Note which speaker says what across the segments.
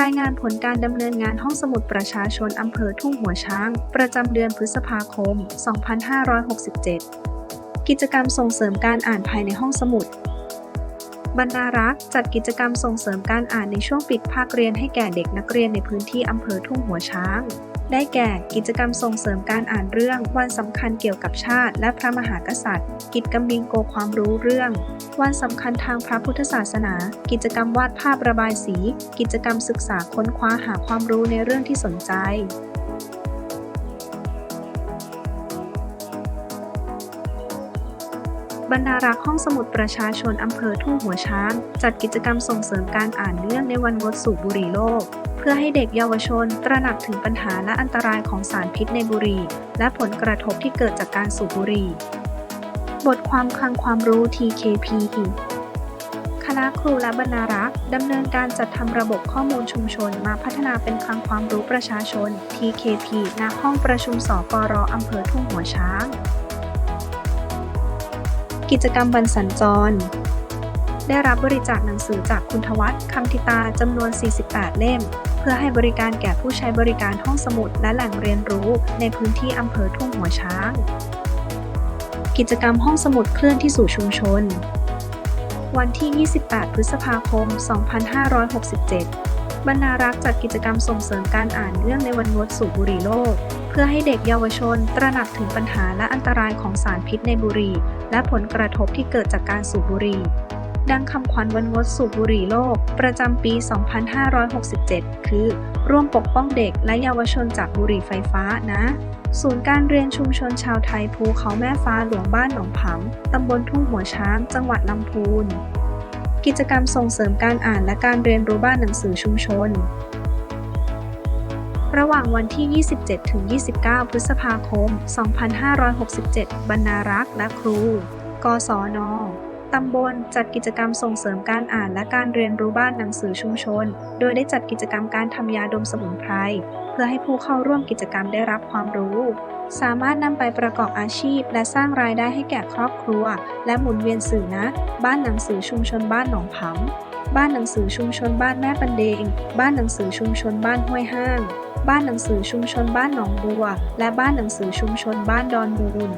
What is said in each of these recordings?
Speaker 1: รายงานผลการดำเนินงานห้องสมุดประชาชนอำเภอทุ่งหัวช้าง ประจำเดือนพฤษภาคม 2567 กิจกรรมส่งเสริมการอ่านภายในห้องสมุด บรรณารักษ์จัดกิจกรรมส่งเสริมการอ่านในช่วงปิดภาคเรียนให้แก่เด็กนักเรียนในพื้นที่อำเภอทุ่งหัวช้าง ได้แก่กิจกรรมส่งเสริมการอ่านเรื่องวันสำคัญเกี่ยวกับชาติ และพระมหากษัตริย์ กิจกรรมบิงโกความรู้เรื่อง วันสำคัญทางพระพุทธศาสนา กิจกรรมวาดภาพระบายสี กิจกรรมศึกษาค้นคว้าหาความรู้ในเรื่องที่สนใจ บรรณารักษ์ห้องสมุดประชาชนอำเภอทุ่งหัวช้าง จัดกิจกรรมส่งเสริมการอ่านเนื่องในวันงดสูบบุหรี่โลก เพื่อให้เด็กเยาวชน ตระหนักถึงปัญหาและอันตรายของสารพิษในบุหรี่ และผลกระทบที่เกิดจากการสูบบุหรี่ บทความคลังความรู้ TKP คณะครูและบรรณารักษ์ดำเนินการจัดทำระบบข้อมูลชุมชน มาพัฒนาเป็นคลังความรู้ประชาชน TKP ณห้องประชุมสกรออำเภอทุ่งหัวช้าง กิจกรรมวันสัญจร ได้รับบริจาคหนังสือจากคุณทวัฒน์คำทิตาจำนวน 48 เล่ม เพื่อให้บริการแก่ผู้ใช้บริการห้องสมุดและแหล่งเรียนรู้ในพื้นที่อำเภอทุ่งหัวช้าง กิจกรรมห้องสมุดเคลื่อนที่สู่ชุมชน วันที่ 28 พฤษภาคม 2567บรรณารักษ์จัดกิจกรรมส่งเสริมการอ่านเรื่องในวันงดสูบบุหรี่โลก พื่อให้เด็กเยาวชนตระหนักถึงปัญหาและอันตรายของสารพิษในบุหรี่ และผลกระทบที่เกิดจากการสูบบุหรี่ ดังคำขวัญวันงดสูบบุหรี่โลก ประจำปี 2567 คือ ร่วมปกป้องเด็กและเยาวชนจากบุหรี่ไฟฟ้านะศูนย์การเรียนชุมชนชาวไทยภูเขาแม่ฟ้าหลวงบ้านหนองผำ ตำบลทุ่งหัวช้าง จังหวัดลำพูน กิจกรรมส่งเสริมการอ่านและการเรียนรู้บ้านหนังสือชุมชน ระหว่างวันที่ 27 ถึง 29 พฤษภาคม 2567 บรรณารักษ์และครู กศน ตำบลจัดกิจกรรมส่งเสริมการอ่านและการเรียนรู้บ้านหนังสือชุมชน โดยได้จัดกิจกรรมการทำยาดมสมุนไพร เพื่อให้ผู้เข้าร่วมกิจกรรมได้รับความรู้ สามารถนำไปประกอบอาชีพ และสร้างรายได้ให้แก่ครอบครัว และหมุนเวียนสื่อนะ บ้านหนังสือชุมชนบ้านหนองผำ บ้านหนังสือชุมชนบ้านแม่ปันเดง บ้านหนังสือชุมชนบ้านห้วยห้าง บ้านหนังสือชุมชนบ้านหนองบัว และบ้านหนังสือชุมชนบ้านดอนมูล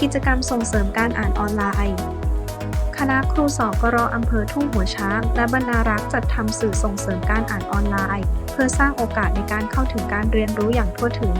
Speaker 1: กิจกรรมส่งเสริมการอ่านออนไลน์ คณะครูสอกรอำเภอทุ่งหัวช้าง และบรรณารักษ์จัดทำสื่อส่งเสริมการอ่านออนไลน์ เพื่อสร้างโอกาสในการเข้าถึงการเรียนรู้อย่างทั่วถึง